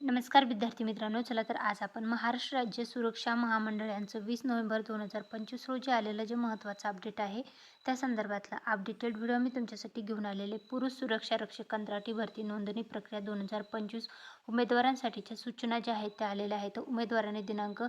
नमस्कार विद्यार्थी मित्रांनो चला तर आज आपण महाराष्ट्र राज्य सुरक्षा महामंडळ यांचं वीस नोव्हेंबर दोन हजार पंचवीस रोजी आलेलं जे महत्त्वाचं अपडेट आहे त्या संदर्भातला अपडेटेड व्हिडिओ मी तुमच्यासाठी घेऊन आलेले पुरुष सुरक्षा रक्षक कंत्राटी भरती नोंदणी प्रक्रिया दोन हजार पंचवीस उमेदवारांसाठीच्या सूचना ज्या आहेत त्या आलेल्या आहेत. उमेदवारांनी दिनांक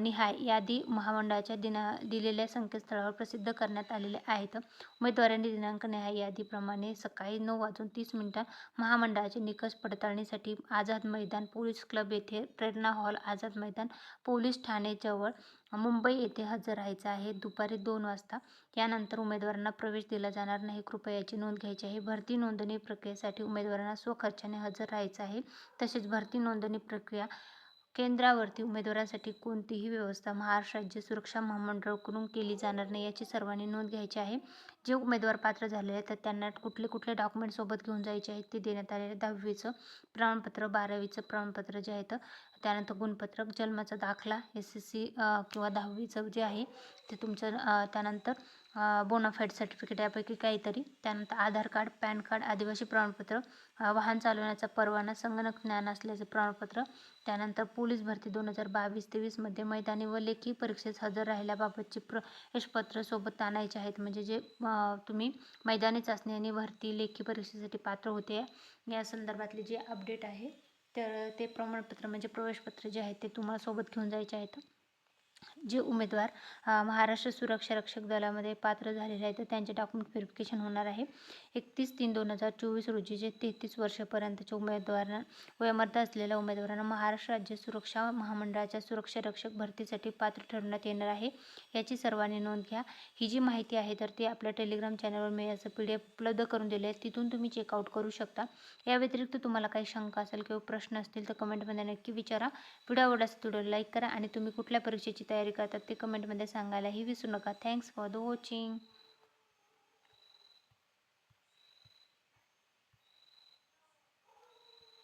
निहाय यादी महामंडळाच्या दिना दिलेल्या संकेतस्थळावर प्रसिद्ध करण्यात आलेल्या आहेत. उमेदवारांनी दिनांक निहाय यादीप्रमाणे सकाळी नऊ वाजून तीस मिनिटां महामंडळाचे निकष पडताळणीसाठी आझाद मैदान पोलीस क्लब येथे प्रेरणा हॉल आझाद मैदान पोलीस ठाणेजवळ मुंबई येथे हजर राहायचं आहे. दुपारी दोन वाजता यानंतर उमेदवारांना प्रवेश दिला जाणार नाही. कृपया याची नोंद घ्यायची आहे. भरती नोंदणी प्रक्रियेसाठी उमेदवारांना स्वखर्चाने हजर राहायचं आहे. तसेच भरती नोंदणी प्रक्रिया केंद्रावरती उमेदवारांसाठी कोणतीही व्यवस्था महाराष्ट्र राज्य सुरक्षा महामंडळाकडून केली जाणार नाही याची सर्वांनी नोंद घ्यायची आहे. जे उमेदवार पात्र झालेले आहेत तर त्यांना कुठले कुठले डॉक्युमेंट सोबत घेऊन जायचे आहेत ते देण्यात आलेले दहावीचं प्रमाणपत्र बारावीचं प्रमाणपत्र जे आहे त्यानंतर गुणपत्रक जन्माचा दाखला एस एस सी किंवा दहावीचं जे आहे ते तुमचं त्यानंतर बोनाफाईड सर्टिफिकेट यापैकी काहीतरी. त्यानंतर आधार कार्ड पॅन कार्ड आदिवासी प्रमाणपत्र वाहन चालवण्याचा परवाना संगणक ज्ञान असल्याचं प्रमाणपत्र. त्यानंतर पोलीस भरती दोन हजार बावीस तेवीसमध्ये मैदानी व लेखी परीक्षेस हजर राहिल्याबाबतचे प्रवेशपत्र सोबत आणायचे आहेत. म्हणजे जे तुम्ही मैदानी चाचणी आणि भरती लेखी परीक्षेसाठी पात्र होते. या संदर्भातले जे अपडेट आहे तर ते प्रमाणपत्र म्हणजे प्रवेशपत्र जे आहे ते तुम्हाला सोबत घेऊन जायचे आहेत. जे उमेदवार महाराष्ट्र सुरक्षा रक्षक दलामध्ये पात्र झालेले आहेत तर त्यांचे डॉक्युमेंट व्हेरिफिकेशन होणार आहे. एकतीस तीन दोन हजार चोवीस रोजी जे तेहतीस वर्षापर्यंतच्या उमेदवारांना वयमर्द असलेल्या उमेदवारांना महाराष्ट्र राज्य सुरक्षा महामंडळाच्या सुरक्षा रक्षक भरतीसाठी पात्र ठरवण्यात येणार आहे. याची सर्वांनी नोंद घ्या. ही जी माहिती आहे तर ती आपल्या टेलिग्राम चॅनलवर मी असं पी डी एफ उपलब्ध करून दिले आहे. तिथून तुम्ही चेकआउट करू शकता. या व्यतिरिक्त तुम्हाला काही शंका असेल किंवा प्रश्न असतील तर कमेंटमध्ये नक्की विचारा. व्हिडिओ आवडल्यास व्हिडिओ लाईक करा आणि तुम्ही कुठल्या परीक्षेची तयारी करतात ते कमेंटमध्ये सांगायलाही विसरू नका. Thanks for the watching